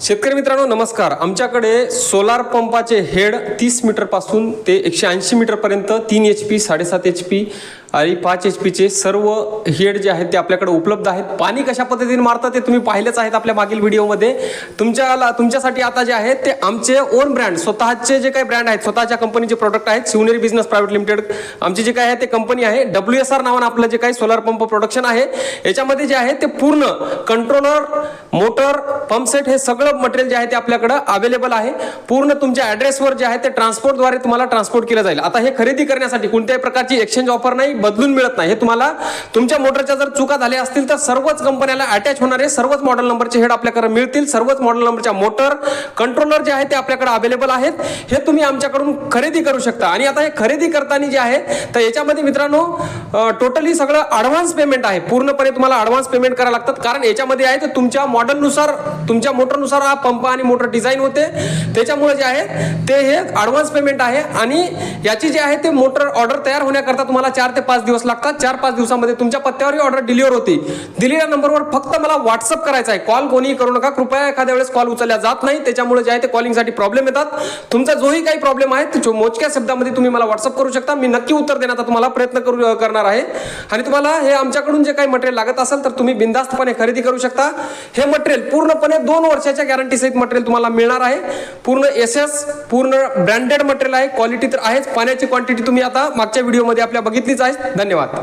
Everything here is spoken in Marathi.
शेतकरी मित्रांनो नमस्कार. आमच्याकडे सोलार पंपाचे हेड तीस मीटरपासून ते एकशे ऐंशी मीटरपर्यंत तीन एच पी साडेसात एच पी आणि पाच एच पीचे सर्व हेड जे आहेत ते आपल्याकडे उपलब्ध आहेत. पाणी कशा पद्धतीने मारतं ते तुम्ही पाहिलेच आहेत आपल्या मागील व्हिडिओमध्ये. तुमच्याला तुमच्यासाठी आता जे आहेत ते आमचे ओन ब्रँड स्वतःचे जे काही ब्रँड आहेत स्वतःच्या कंपनीचे प्रोडक्ट आहेत शिवनेरी बिझनेस प्रायव्हेट लिमिटेड आमची जे काय आहे ते कंपनी आहे. डब्ल्यू एस आर नावानं आपलं जे काही सोलार पंप प्रोडक्शन आहे याच्यामध्ये जे आहे ते पूर्ण कंट्रोलर मोटर पंपसेट हे सगळं मटेरियल जे आहे ते आपल्याकडं अवेलेबल आहे. पूर्ण तुमच्या ॲड्रेसवर जे आहे ते ट्रान्सपोर्टद्वारे तुम्हाला ट्रान्सपोर्ट केलं जाईल. आता हे खरेदी करण्यासाठी कोणत्याही प्रकारची एक्सचेंज ऑफर नाही. बदलून मिळत नाही. हे तुम्हाला तुमच्या मोटरच्या जर चुका झाल्या असतील तर सर्वच कंपन्याला अटॅच होणारे सर्वच मॉडेल नंबरचे हेड आपल्याकडे मिळतील. सर्वच मॉडेल नंबरच्या मोटर कंट्रोलर जे आहे ते आपल्याकडे अवेलेबल आहेत. हे तुम्ही आमच्याकडून खरेदी करू शकता. आणि आता हे खरेदी करताना जे आहे तर याच्यामध्ये मित्रांनो टोटली सगळं ॲडव्हान्स पेमेंट आहे. पूर्णपणे तुम्हाला ॲडव्हान्स पेमेंट करावं लागतात. कारण याच्यामध्ये आहे तर तुमच्या मॉडेलनुसार तुमच्या मोटरनुसार हा पंप आणि मोटर डिझाईन होते. त्याच्यामुळे जे आहे ते हे ॲडव्हान्स पेमेंट आहे. आणि याची जे आहे ते मोटर ऑर्डर तयार होण्याकरता तुम्हाला चार ते पाच दिवस लागतात. चार पाच दिवसामध्ये तुमच्या पत्त्यावरही ऑर्डर डिलिव्हर होती. दिलेल्या नंबरवर फक्त मला व्हॉट्सअप करायचा आहे. कॉल कोणीही करू नका. कृपया एखाद्या वेळेस कॉल उचलल्या जात नाही. त्याच्यामुळे जे आहे ते कॉलिंगसाठी प्रॉब्लेम येतात. तुमचा जोही काही प्रॉब्लेम आहे जो मोजक्या शब्दामध्ये तुम्ही मला व्हॉट्सअप करू शकता. मी नक्की उत्तर देण्याचा तुम्हाला प्रयत्न करू करणार करणार आहे. आणि तुम्हाला हे आमच्याकडून जे काही मटेरियल लागत असेल तर तुम्ही बिंदास्तपणे खरेदी करू शकता. हे मटेरियल पूर्णपणे दोन वर्षाच्या गॅरंटी सहित मटेरियल तुम्हाला मिळणार आहे. पूर्ण एस एस पूर्ण ब्रँडेड मटेरियल आहे. क्वालिटी तर आहेच. पाण्याची क्वांटिटी तुम्ही आता मागच्या व्हिडिओमध्ये आपल्या बघितलीच आहे. धन्यवाद.